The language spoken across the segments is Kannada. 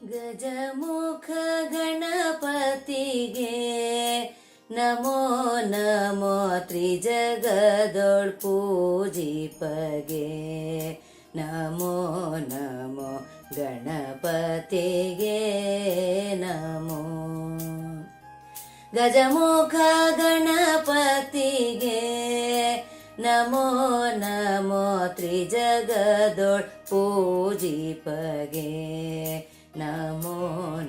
ಗಜಮುಖ ಗಣಪತಿಗೆ ನಮೋ ನಮೋ ತ್ರಿಜಗದೊಳ್ ಪೂಜಿಪಗೆ ನಮೋ ನಮೋ ಗಣಪತಿಗೆ ನಮೋ ಗಜಮುಖ ಗಣಪತಿಗೆ ನಮೋ ನಮೋ ತ್ರಿಜಗದೊಳ್ ಪೂಜಿಪಗೆ ನಮೋ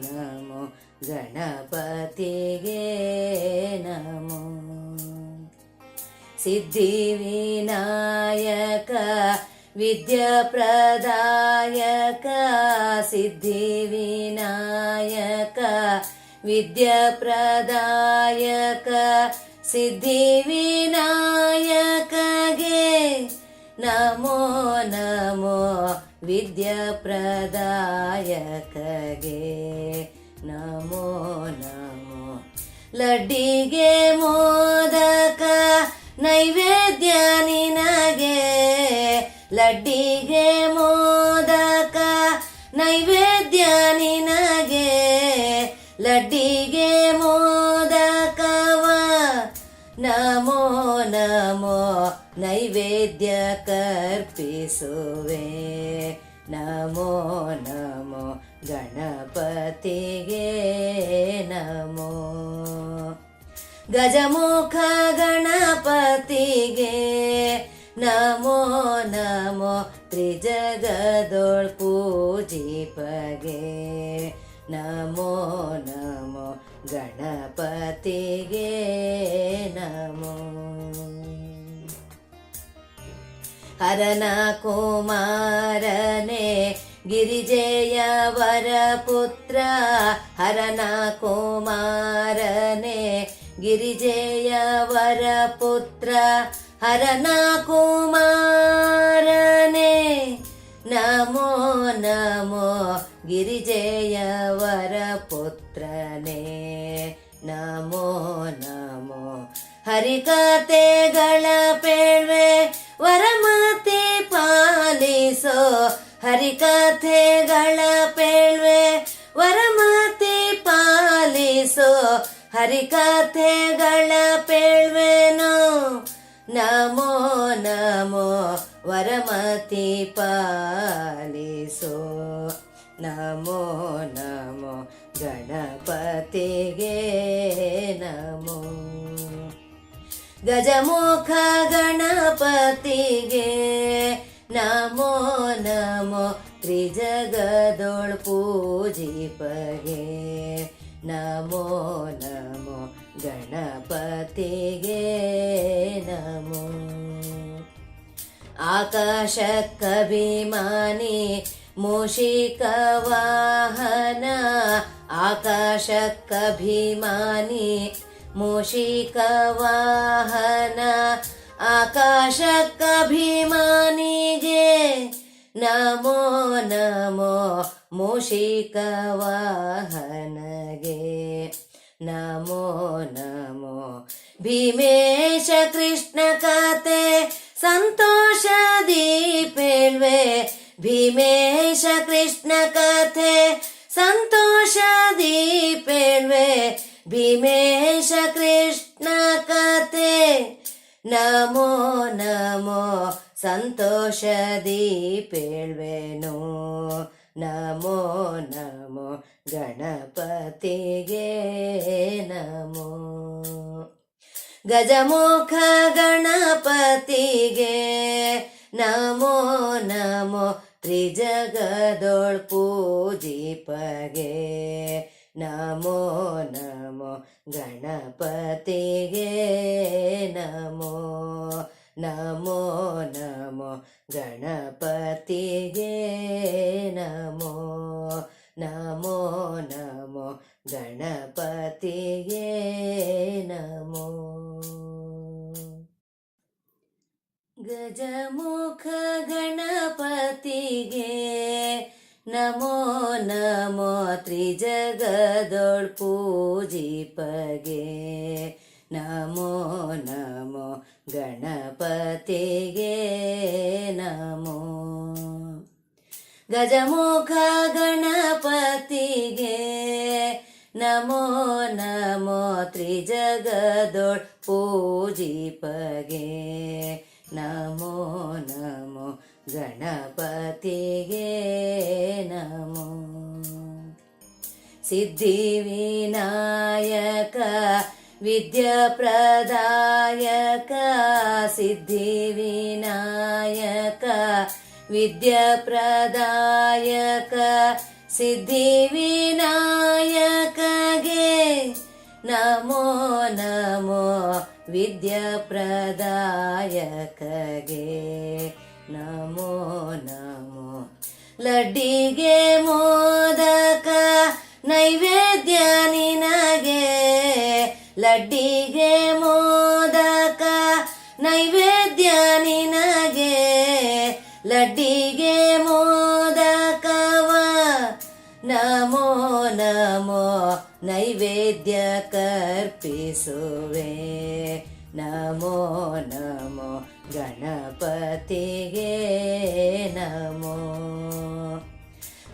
ನಮೋ ಗಣಪತಿಗೆ ನಮೋ ಸಿದ್ಧಿವಿನಾಯಕ ವಿದ್ಯಾಪ್ರದಾಯಕ ಸಿದ್ಧಿವಿನಾಯಕ ವಿದ್ಯಾಪ್ರದಾಯಕ ಸಿದ್ಧಿವಿನಾಯಕಗೆ ನಮೋ ನಮೋ ವಿದ್ಯಾಪ್ರದಾಯಕಗೆ ನಮೋ ನಮೋ. ಲಡ್ಡಿಗೆ ಮೋದಕ ನೈವೇದ್ಯ ನಿನಗೆ. ಲಡ್ಡಿಗೆ ಮೋದಕ ನೈವೇದ್ಯ ನಿನಗೆ. ಲಡ್ಡಿಗೆ ಮೋದಕವ ನಮೋ ನಮೋ ನೈವೇದ್ಯ ಕರ್ಪಿಸುವೆ. ನಮೋ ನಮೋ ಗಣಪತಿಗೆ ನಮೋ. ಗಜಮುಖ ಗಣಪತಿಗೆ ನಮೋ ನಮೋ ತ್ರಿಜಗದೊಳ್ ಪೂಜಿಪಗೆ. ನಮೋ ನಮೋ ಗಣಪತಿಗೆ ನಮೋ. ಹರನ ಕುಮಾರನೆ ಗಿರಿಜೆಯ ವರಪುತ್ರ ಹರನ ಕುಮಾರನೆ ಗಿರಿಜೆಯ ವರಪುತ್ರ ಹರನ ಕುಮಾರನೆ. ನಮೋ ನಮೋ ಗಿರಿಜೆಯ ವರಪುತ್ರನೇ ನಮೋ ನಮೋ ಹರಿಕತೆಗಳ ಪೇಳ್ವೆ ವರಮತಿ ಪಾಲಿಸೋ ಹರಿಕಥೆಗಳ ಪೇಳ್ವೆ. ವರಮತಿ ಪಾಲಿಸೋ ಹರಿಕಥೆಗಳ ಪೇಳ್ವೆನೋ. ನಮೋ ನಮೋ, ವರಮತಿ ಪಾಲಿಸೋ. ನಮೋ ನಮೋ, ಗಣಪತಿಗೆ ನಮೋ. ಗಜಮುಖ ಗಣಪತಿಗೆ ನಮೋ ನಮೋ ತ್ರಿಜಗದೊಳ್ ಪೂಜಿಪಗೆ ನಮೋ ನಮೋ ಗಣಪತಿಗೆ ನಮೋ. ಆಕಾಶಕ್ಕಭಿಮಾನಿ ಮೂಷಿಕ ವಾಹನ ಆಕಾಶಕ್ಕಭಿಮಾನಿ ಮೂಷಿಕ ವಾಹನ ಆಕಾಶಕ್ಕಭಿಮಾನಿಗೆ. ನಮೋ ನಮೋ, ಮೂಷಿಕವಾಹನಗೆ. ನಮೋ ನಮೋ, ಭೀಮೇಶ ಕೃಷ್ಣ ಕತೆ, ಸಂತೋಷ ದೀಪೇಳ್ವೆ. ಭೀಮೇಶ ಕೃಷ್ಣ ಕಥೆ ದೀಪೇಳ್ವೆ ಭೀಮೇಶ ಕೃಷ್ಣ ಕತೆ. ನಮೋ ನಮೋ, ಸಂತೋಷ ದೀಪೇಳ್ವೇನು ನಮೋ ನಮೋ, ಗಣಪತಿಗೆ ನಮೋ. ಗಜಮುಖ ಗಣಪತಿಗೆ ನಮೋ ನಮೋ, ತ್ರಿಜಗದೊಳ್ ಪೂಜಿಪಗೆ ನಮೋ ನಮೋ ಗಣಪತಿಗೆ ನಮೋ ನಮೋ ನಮೋ ಗಣಪತಿಗೆ ನಮೋ ನಮೋ ನಮೋ ಗಣಪತಿಗೆ ನಮೋ ಗಜಮುಖ ಗಣಪತಿಗೆ ನಮೋ ನಮೋ ತ್ರಿಜಗದೊಳ್ ಪೂಜಿಪಗೆ ನಮೋ ನಮೋ ಗಣಪತಿಗೆ ನಮೋ. ಗಜಮುಖ ಗಣಪ ಗಣಪತಿಗೆ. ನಮೋ ನಮೋ ತ್ರಿಜಗದೊಳ್ ಪೂಜಿಪಗೆ ನಮೋ ನಮೋ ಗಣಪತಿಗೆ ನಮೋ ಸಿದ್ಧಿವಿನಾಯಕ ವಿದ್ಯಾಪ್ರದಾಯಕ ಸಿದ್ಧಿವಿನಾಯಕ ವಿದ್ಯಾಪ್ರದಾಯಕ ಸಿದ್ಧಿವಿನಾಯಕಗೆ ನಮೋ ನಮೋ ವಿದ್ಯಾಪ್ರದಾಯಕಗೆ ನಮೋ ನಮೋ. ಲಡ್ಡಿಗೆ ಮೋದಕ ನೈವೇದ್ಯ ನಿನಗೆ. ಲಡ್ಡಿಗೆ ಮೋದಕ ನೈವೇದ್ಯ ನಿನಗೆ. ಲಡ್ಡಿಗೆ ಮೋದಕವ ನಮೋ ನಮೋ. ನೈವೇದ್ಯ ಕರ್ಪಿಸುವೆ. ನಮೋ ನಮೋ. ಗಣಪತಿಗೆ ನಮೋ.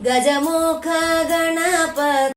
ಗಜಮುಖ ಗಣಪತಿ